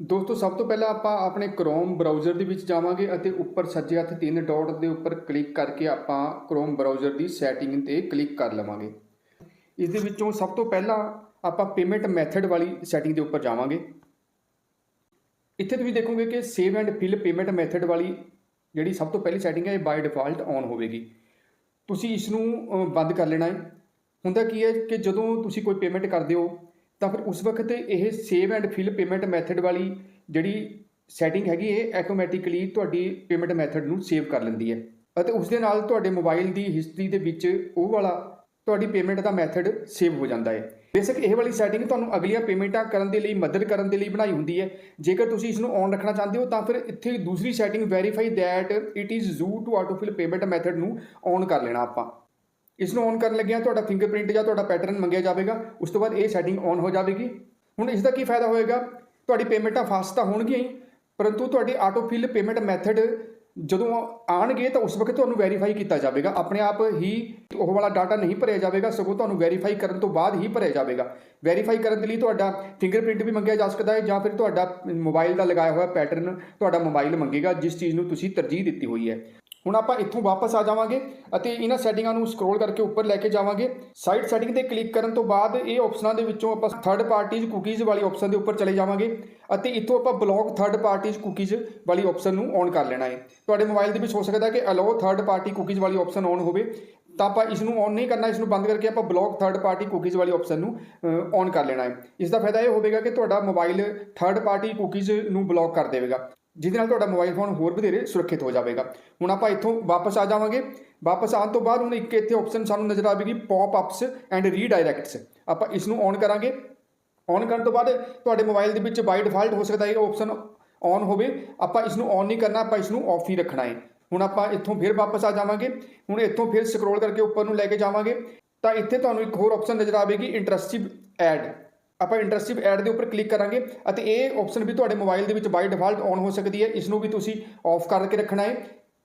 ਦੋਸਤੋ, ਸਭ ਤੋਂ ਪਹਿਲਾਂ ਆਪਾਂ ਆਪਣੇ Chrome ਬਰਾਊਜ਼ਰ ਦੇ ਵਿੱਚ ਜਾਵਾਂਗੇ ਅਤੇ ਉੱਪਰ ਸੱਜੇ ਹੱਥ ਤਿੰਨ ਡਾਟ ਦੇ ਉੱਪਰ ਕਲਿੱਕ ਕਰਕੇ ਆਪਾਂ Chrome ਬਰਾਊਜ਼ਰ ਦੀ ਸੈਟਿੰਗ ਤੇ ਕਲਿੱਕ ਕਰ ਲਵਾਂਗੇ। ਇਸ ਦੇ ਵਿੱਚੋਂ ਸਭ ਤੋਂ ਪਹਿਲਾਂ ਆਪਾਂ ਪੇਮੈਂਟ ਮੈਥਡ ਵਾਲੀ ਸੈਟਿੰਗ ਦੇ ਉੱਪਰ ਜਾਵਾਂਗੇ। ਇੱਥੇ ਤੁਸੀਂ ਦੇਖੋਗੇ ਕਿ save and fill payment method ਵਾਲੀ ਜਿਹੜੀ ਸਭ ਤੋਂ ਪਹਿਲੀ ਸੈਟਿੰਗ ਹੈ, ਇਹ ਬਾਈ ਡਿਫਾਲਟ ਔਨ ਹੋਵੇਗੀ। ਤੁਸੀਂ ਇਸ ਨੂੰ ਬੰਦ ਕਰ ਲੈਣਾ ਹੈ। ਹੁੰਦਾ ਕੀ ਹੈ ਕਿ ਜਦੋਂ ਤੁਸੀਂ ਕੋਈ ਪੇਮੈਂਟ ਕਰਦੇ ਹੋ ਤਾਂ ਫਿਰ ਉਸ ਵਕਤ ਇਹ save and fill payment method ਵਾਲੀ ਜਿਹੜੀ ਸੈਟਿੰਗ ਹੈਗੀ, ਇਹ ਆਟੋਮੈਟਿਕਲੀ ਤੁਹਾਡੀ ਪੇਮੈਂਟ ਮੈਥਡ ਨੂੰ ਸੇਵ ਕਰ ਲੈਂਦੀ ਹੈ। ਅਤੇ ਉਸ ਦੇ ਨਾਲ ਤੁਹਾਡੇ ਮੋਬਾਈਲ ਦੀ ਹਿਸਟਰੀ ਦੇ ਵਿੱਚ ਉਹ ਵਾਲਾ ਤੁਹਾਡੀ ਪੇਮੈਂਟ ਦਾ ਮੈਥਡ ਸੇਵ ਹੋ ਜਾਂਦਾ ਹੈ। ਬੇਸਿਕ ਇਹ ਵਾਲੀ ਸੈਟਿੰਗ ਤੁਹਾਨੂੰ ਅਗਲੀਆਂ ਪੇਮੈਂਟਾਂ ਕਰਨ ਦੇ ਲਈ, ਮਦਦ ਕਰਨ ਦੇ ਲਈ ਬਣਾਈ ਹੁੰਦੀ ਹੈ। ਜੇਕਰ ਤੁਸੀਂ ਇਸ ਨੂੰ ਔਨ ਰੱਖਣਾ ਚਾਹੁੰਦੇ ਹੋ, ਤਾਂ ਫਿਰ ਇੱਥੇ ਦੂਸਰੀ setting verify that it is you to autofill payment method ਨੂੰ ਔਨ ਕਰ ਲੈਣਾ ਆਪਾਂ। ਇਸ ਨੂੰ ਔਨ ਕਰਨ ਲੱਗਿਆਂ ਤੁਹਾਡਾ ਫਿੰਗਰਪ੍ਰਿੰਟ ਜਾਂ ਤੁਹਾਡਾ ਪੈਟਰਨ ਮੰਗਿਆ ਜਾਵੇਗਾ, ਉਸ ਤੋਂ ਬਾਅਦ ਇਹ ਸੈਟਿੰਗ ਔਨ ਹੋ ਜਾਵੇਗੀ। ਹੁਣ ਇਸ ਦਾ ਕੀ ਫਾਇਦਾ ਹੋਏਗਾ? ਤੁਹਾਡੀ ਪੇਮੈਂਟਾਂ ਫਾਸਟ ਤਾਂ ਹੋਣਗੀਆਂ ਹੀ, ਪਰੰਤੂ ਤੁਹਾਡੀ ਆਟੋਫਿਲ ਪੇਮੈਂਟ ਮੈਥਡ ਜਦੋਂ ਆਣਗੇ ਤਾਂ ਉਸ ਵਕਤ ਤੁਹਾਨੂੰ ਵੈਰੀਫਾਈ ਕੀਤਾ ਜਾਵੇਗਾ। ਆਪਣੇ ਆਪ ਹੀ ਉਹ ਵਾਲਾ ਡਾਟਾ ਨਹੀਂ ਭਰਿਆ ਜਾਵੇਗਾ, ਸਗੋਂ ਤੁਹਾਨੂੰ ਵੈਰੀਫਾਈ ਕਰਨ ਤੋਂ ਬਾਅਦ ਹੀ ਭਰਿਆ ਜਾਵੇਗਾ। ਵੈਰੀਫਾਈ ਕਰਨ ਦੇ ਲਈ ਤੁਹਾਡਾ ਫਿੰਗਰਪ੍ਰਿੰਟ ਵੀ ਮੰਗਿਆ ਜਾ ਸਕਦਾ ਹੈ ਜਾਂ ਫਿਰ ਤੁਹਾਡਾ ਮੋਬਾਈਲ ਦਾ ਲਗਾਇਆ ਹੋਇਆ ਪੈਟਰਨ ਤੁਹਾਡਾ ਮੋਬਾਈਲ ਮੰਗੇਗਾ, ਜਿਸ ਚੀਜ਼ ਨੂੰ ਤੁਸੀਂ ਤਰਜੀਹ ਦਿੱਤੀ ਹੋਈ ਹੈ। ਹੁਣ ਆਪਾਂ ਇੱਥੋਂ ਵਾਪਸ ਆ ਜਾਵਾਂਗੇ ਅਤੇ ਇਹਨਾਂ ਸੈਟਿੰਗਾਂ ਨੂੰ ਸਕਰੋਲ ਕਰਕੇ ਉੱਪਰ ਲੈ ਕੇ ਜਾਵਾਂਗੇ। ਸਾਈਡ ਸੈਟਿੰਗ ਤੇ ਕਲਿੱਕ ਕਰਨ ਤੋਂ ਬਾਅਦ ਇਹ ਆਪਸ਼ਨਾਂ ਦੇ ਵਿੱਚੋਂ ਆਪਾਂ ਥਰਡ ਪਾਰਟੀਜ਼ ਕੁਕੀਜ਼ ਵਾਲੀ ਆਪਸ਼ਨ ਦੇ ਉੱਪਰ ਚਲੇ ਜਾਵਾਂਗੇ ਅਤੇ ਇੱਥੋਂ ਆਪਾਂ ਬਲੌਕ ਥਰਡ ਪਾਰਟੀਜ਼ ਕੁਕੀਜ਼ ਵਾਲੀ ਆਪਸ਼ਨ ਨੂੰ ਔਨ ਕਰ ਲੈਣਾ ਹੈ। ਤੁਹਾਡੇ ਮੋਬਾਈਲ ਦੇ ਵਿੱਚ ਹੋ ਸਕਦਾ ਕਿ ਅਲਾਓ ਥਰਡ ਪਾਰਟੀ ਕੁਕੀਜ਼ ਵਾਲੀ ਆਪਸ਼ਨ ਔਨ ਹੋਵੇ। ਤਾਂ ਆਪਾਂ ਇਸ ਨੂੰ ਔਨ ਨਹੀਂ ਕਰਨਾ ਇਸ ਨੂੰ ਬੰਦ ਕਰਕੇ ਆਪਾਂ ਬਲੌਕ ਥਰਡ ਪਾਰਟੀ ਕੁਕੀਜ਼ ਵਾਲੀ ਆਪਸ਼ਨ ਨੂੰ ਔਨ ਕਰ ਲੈਣਾ ਹੈ। ਇਸ ਦਾ ਫਾਇਦਾ ਇਹ ਹੋਵੇਗਾ ਕਿ ਤੁਹਾਡਾ ਮੋਬਾਈਲ ਥਰਡ ਪਾਰਟੀ ਕੁਕੀਜ਼ ਨੂੰ ਬਲੌਕ ਕਰ ਦੇਵੇਗਾ, ਜਿਹਦੇ ਨਾਲ ਤੁਹਾਡਾ ਮੋਬਾਈਲ ਫੋਨ ਹੋਰ ਵਧੇਰੇ ਸੁਰੱਖਿਅਤ ਹੋ ਜਾਵੇਗਾ। ਹੁਣ ਆਪਾਂ ਇੱਥੋਂ ਵਾਪਸ ਆ ਜਾਵਾਂਗੇ। ਵਾਪਸ ਆਉਣ ਤੋਂ ਬਾਅਦ ਹੁਣ ਇੱਕ ਇੱਥੇ ਆਪਸ਼ਨ ਸਾਨੂੰ ਨਜ਼ਰ ਆਵੇਗੀ ਪੌਪ ਅਪਸ ਐਂਡ ਰੀਡਾਇਰੈਕਟਸ ਆਪਾਂ ਇਸ ਨੂੰ ਔਨ ਕਰਾਂਗੇ। ਔਨ ਕਰਨ ਤੋਂ ਬਾਅਦ ਤੁਹਾਡੇ ਮੋਬਾਈਲ ਦੇ ਵਿੱਚ ਬਾਈ ਡਿਫਾਲਟ ਹੋ ਸਕਦਾ ਹੈ ਇਹ ਆਪਸ਼ਨ ਔਨ ਹੋਵੇ। ਆਪਾਂ ਇਸ ਨੂੰ ਔਨ ਨਹੀਂ ਕਰਨਾ, ਆਪਾਂ ਇਸ ਨੂੰ ਆਫ ਹੀ ਰੱਖਣਾ ਹੈ। ਹੁਣ ਆਪਾਂ ਇੱਥੋਂ ਫਿਰ ਵਾਪਸ ਆ ਜਾਵਾਂਗੇ। ਹੁਣ ਇੱਥੋਂ ਫਿਰ ਸਕਰੋਲ ਕਰਕੇ ਉੱਪਰ ਨੂੰ ਲੈ ਕੇ ਜਾਵਾਂਗੇ। ਤਾਂ ਇੱਥੇ ਤੁਹਾਨੂੰ ਇੱਕ ਹੋਰ ਆਪਸ਼ਨ ਨਜ਼ਰ ਆਵੇਗੀ ਇੰਟਰਸਟਿਵ ਐਡ ਆਪਾਂ ਇੰਟਰਸਟਿਵ ਐਡ ਦੇ ਉੱਪਰ ਕਲਿੱਕ ਕਰਾਂਗੇ ਅਤੇ ਇਹ ਆਪਸ਼ਨ ਵੀ ਤੁਹਾਡੇ ਮੋਬਾਈਲ ਦੇ ਵਿੱਚ ਬਾਈ ਡਿਫਾਲਟ ਔਨ ਹੋ ਸਕਦੀ ਹੈ। ਇਸ ਨੂੰ ਵੀ ਤੁਸੀਂ ਆਫ ਕਰਕੇ ਰੱਖਣਾ ਹੈ।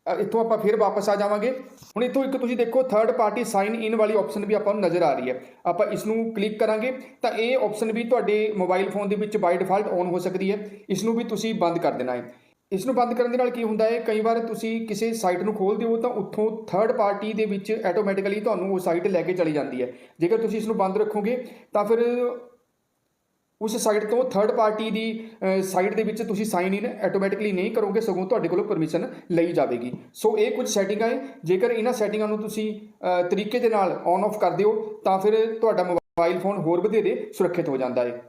ਇੱਥੋਂ ਆਪਾਂ ਫਿਰ ਵਾਪਸ ਆ ਜਾਵਾਂਗੇ। ਹੁਣ ਇੱਥੋਂ ਇੱਕ ਤੁਸੀਂ ਦੇਖੋ ਥਰਡ ਪਾਰਟੀ ਸਾਈਨ ਇਨ ਵਾਲੀ ਆਪਸ਼ਨ ਵੀ ਆਪਾਂ ਨੂੰ ਨਜ਼ਰ ਆ ਰਹੀ ਹੈ। ਆਪਾਂ ਇਸ ਨੂੰ ਕਲਿੱਕ ਕਰਾਂਗੇ ਤਾਂ ਇਹ ਆਪਸ਼ਨ ਵੀ ਤੁਹਾਡੇ ਮੋਬਾਈਲ ਫੋਨ ਦੇ ਵਿੱਚ ਬਾਈ ਡਿਫਾਲਟ ਔਨ ਹੋ ਸਕਦੀ ਹੈ। ਇਸ ਨੂੰ ਵੀ ਤੁਸੀਂ ਬੰਦ ਕਰ ਦੇਣਾ ਹੈ। ਇਸ ਨੂੰ ਬੰਦ ਕਰਨ ਦੇ ਨਾਲ ਕੀ ਹੁੰਦਾ ਹੈ? ਕਈ ਵਾਰ ਤੁਸੀਂ ਕਿਸੇ ਸਾਈਟ ਨੂੰ ਖੋਲਦੇ ਹੋ ਤਾਂ ਉੱਥੋਂ ਥਰਡ ਪਾਰਟੀ ਦੇ ਵਿੱਚ ਆਟੋਮੈਟਿਕਲੀ ਤੁਹਾਨੂੰ ਉਹ ਸਾਈਟ ਲੈ ਕੇ ਚਲੀ ਜਾਂਦੀ ਹੈ। ਜੇਕਰ ਤੁਸੀਂ ਇਸ ਨੂੰ ਬੰਦ ਰੱਖੋਗੇ ਤਾਂ ਫਿਰ ਉਸ ਸਾਈਟ ਤੋਂ ਥਰਡ ਪਾਰਟੀ ਦੀ ਸਾਈਟ ਦੇ ਵਿੱਚ ਤੁਸੀਂ ਸਾਈਨ ਇਨ ਆਟੋਮੈਟਿਕਲੀ ਨਹੀਂ ਕਰੋਗੇ, ਸਗੋਂ ਤੁਹਾਡੇ ਕੋਲੋਂ ਪਰਮਿਸ਼ਨ ਲਈ ਜਾਵੇਗੀ। ਸੋ ਇਹ ਕੁਝ ਸੈਟਿੰਗਾਂ ਹੈ ਜੇਕਰ ਇਹਨਾਂ ਸੈਟਿੰਗਾਂ ਨੂੰ ਤੁਸੀਂ ਤਰੀਕੇ ਦੇ ਨਾਲ ਔਨ ਆਫ ਕਰ ਦਿਓ ਤਾਂ ਫਿਰ ਤੁਹਾਡਾ ਮੋਬਾਈਲ ਫੋਨ ਹੋਰ ਵਧੇਰੇ ਸੁਰੱਖਿਅਤ ਹੋ ਜਾਂਦਾ ਹੈ।